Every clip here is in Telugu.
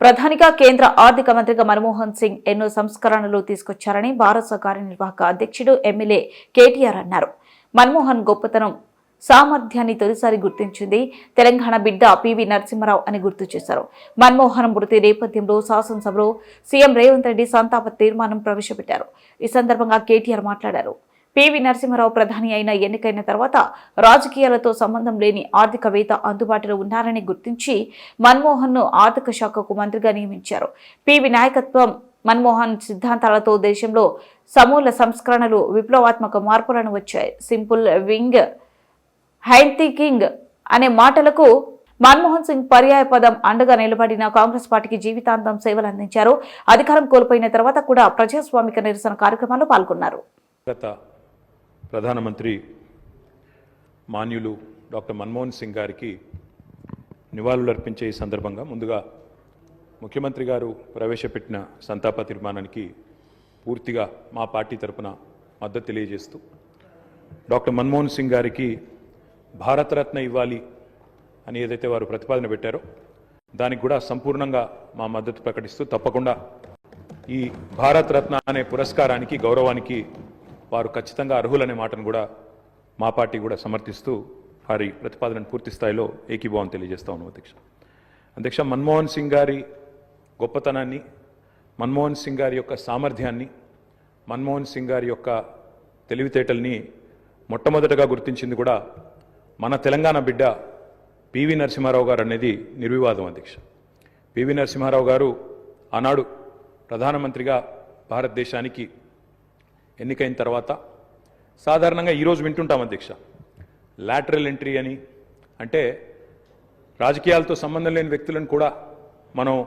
ప్రధానిగా కేంద్ర ఆర్థిక మంత్రిగా మన్మోహన్ సింగ్ ఎన్నో సంస్కరణలు తీసుకొచ్చారని భారత కార్యనిర్వాహక అధ్యక్షుడు ఎమ్మెల్యే కేటీఆర్ అన్నారు. మన్మోహన్ గొప్పతనం సామర్థ్యాన్ని తొలిసారి గుర్తించింది తెలంగాణ బిడ్డ పివి నరసింహారావు అని గుర్తు చేశారు. మన్మోహన్ మృతి నేపథ్యంలో శాసనసభలో సీఎం రేవంత్ రెడ్డి సంతాప తీర్మానం ప్రవేశపెట్టారు. ఈ సందర్భంగా కేటీఆర్ మాట్లాడారు. పివి నరసింహారావు ప్రధాని అయిన ఎన్నికైన తర్వాత రాజకీయాలతో సంబంధం లేని ఆర్థికవేత్త అందుబాటులో ఉన్నారని గుర్తించి మన్మోహన్ను ఆర్థిక శాఖకు మంత్రిగా నియమించారు. పివి నాయకత్వం మన్మోహన్ సిద్ధాంతాలతో దేశంలో సమూల సంస్కరణలు విప్లవాత్మక మార్పులను వచ్చాయి. సింపుల్ వింగ్ హైథికింగ్ అనే మాటలకు మన్మోహన్ సింగ్ పర్యాయ పదం అండగా నిలబడిన కాంగ్రెస్ పార్టీకి జీవితాంతం సేవలు అందించారు. అధికారం కోల్పోయిన తర్వాత కూడా ప్రజాస్వామిక నిరసన కార్యక్రమాల్లో పాల్గొన్నారు. గత ప్రధానమంత్రి మాన్యులు డాక్టర్ మన్మోహన్ సింగ్ గారికి నివాళులర్పించే ఈ సందర్భంగా ముందుగా ముఖ్యమంత్రి గారు ప్రవేశపెట్టిన సంతాప తీర్మానానికి పూర్తిగా మా పార్టీ తరపున మద్దతు తెలియజేస్తూ డాక్టర్ మన్మోహన్ సింగ్ గారికి భారతరత్న ఇవ్వాలి అని ఏదైతే వారు ప్రతిపాదన పెట్టారో దానికి కూడా సంపూర్ణంగా మా మద్దతు ప్రకటిస్తూ తప్పకుండా ఈ భారతరత్న అనే పురస్కారానికి గౌరవానికి వారు ఖచ్చితంగా అర్హులనే మాటను కూడా మా పార్టీ కూడా సమర్థిస్తూ వారి ప్రతిపాదనను పూర్తి స్థాయిలో ఏకీభావం తెలియజేస్తా ఉన్నాం అధ్యక్ష. అధ్యక్ష మన్మోహన్ సింగ్ గారి గొప్పతనాన్ని మన్మోహన్ సింగ్ గారి యొక్క సామర్థ్యాన్ని మన్మోహన్ సింగ్ గారి యొక్క తెలివితేటల్ని మొట్టమొదటగా గుర్తించింది కూడా మన తెలంగాణ బిడ్డ పివి నరసింహారావు గారు అనేది నిర్వివాదం అధ్యక్ష. పివి నరసింహారావు గారు ఆనాడు ప్రధానమంత్రిగా భారతదేశానికి ఎన్నికైన తర్వాత సాధారణంగా ఈరోజు వింటుంటాం అధ్యక్ష. లాటరల్ ఎంట్రీ అని. అంటే రాజకీయాలతో సంబంధం లేని వ్యక్తులను కూడా మనం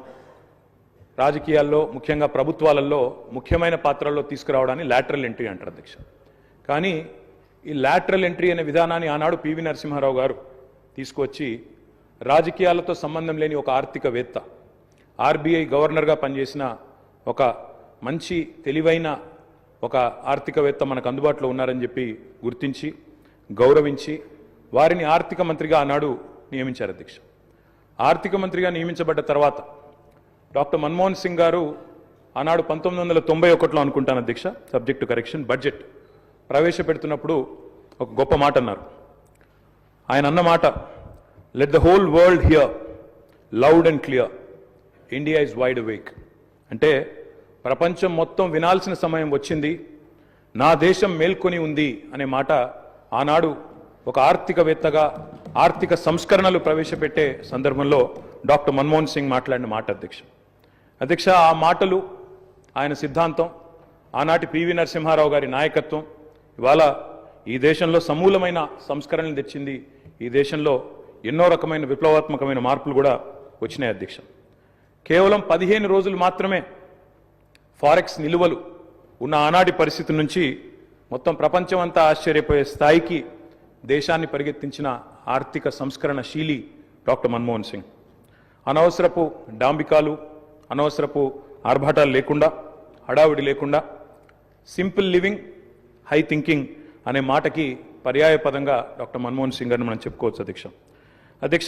రాజకీయాల్లో ముఖ్యంగా ప్రభుత్వాలలో ముఖ్యమైన పాత్రల్లో తీసుకురావడాన్ని లాటరల్ ఎంట్రీ అంటారు అధ్యక్ష. కానీ ఈ లాటరల్ ఎంట్రీ అనే విధానాన్ని ఆనాడు పివి నరసింహారావు గారు తీసుకొచ్చి రాజకీయాలతో సంబంధం లేని ఒక ఆర్థికవేత్త ఆర్బీఐ గవర్నర్గా పనిచేసిన ఒక మంచి తెలివైన ఒక ఆర్థికవేత్త మనకు అందుబాటులో ఉన్నారని చెప్పి గుర్తించి గౌరవించి వారిని ఆర్థిక మంత్రిగా ఆనాడు నియమించారు అధ్యక్ష. ఆర్థిక మంత్రిగా నియమించబడ్డ తర్వాత డాక్టర్ మన్మోహన్ సింగ్ గారు ఆనాడు పంతొమ్మిది వందల తొంభై ఒకటిలో అనుకుంటాను అధ్యక్ష సబ్జెక్టు కరెక్షన్ బడ్జెట్ ప్రవేశపెడుతున్నప్పుడు ఒక గొప్ప మాట అన్నారు. ఆయన అన్న మాట let the whole world hear loud and clear India is wide wake అంటే ప్రపంచం మొత్తం వినాల్సిన సమయం వచ్చింది. నా దేశం మేల్కొని ఉంది అనే మాట ఆనాడు ఒక ఆర్థికవేత్తగా ఆర్థిక సంస్కరణలు ప్రవేశపెట్టే సందర్భంలో డాక్టర్ మన్మోహన్ సింగ్ మాట్లాడిన మాట అధ్యక్ష. అధ్యక్ష ఆ మాటలు ఆయన సిద్ధాంతం ఆనాటి పివి నరసింహారావు గారి నాయకత్వం ఇవాళ ఈ దేశంలో సమూలమైన సంస్కరణలు తెచ్చింది. ఈ దేశంలో ఎన్నో రకమైన విప్లవాత్మకమైన మార్పులు కూడా వచ్చినాయి అధ్యక్ష. కేవలం పదిహేను రోజులు మాత్రమే ఫారెక్స్ నిలువలు ఉన్న ఆనాటి పరిస్థితి నుంచి మొత్తం ప్రపంచం అంతా ఆశ్చర్యపోయే స్థాయికి దేశాన్ని పరిగెత్తించిన ఆర్థిక సంస్కరణ శీలి డాక్టర్ మన్మోహన్ సింగ్. అనవసరపు డాంబికాలు అనవసరపు ఆర్భాటాలు లేకుండా హడావిడి లేకుండా సింపుల్ లివింగ్ హై థింకింగ్ అనే మాటకి పర్యాయపదంగా డాక్టర్ మన్మోహన్ సింగ్ అని మనం చెప్పుకోవచ్చు అధ్యక్ష. అధ్యక్ష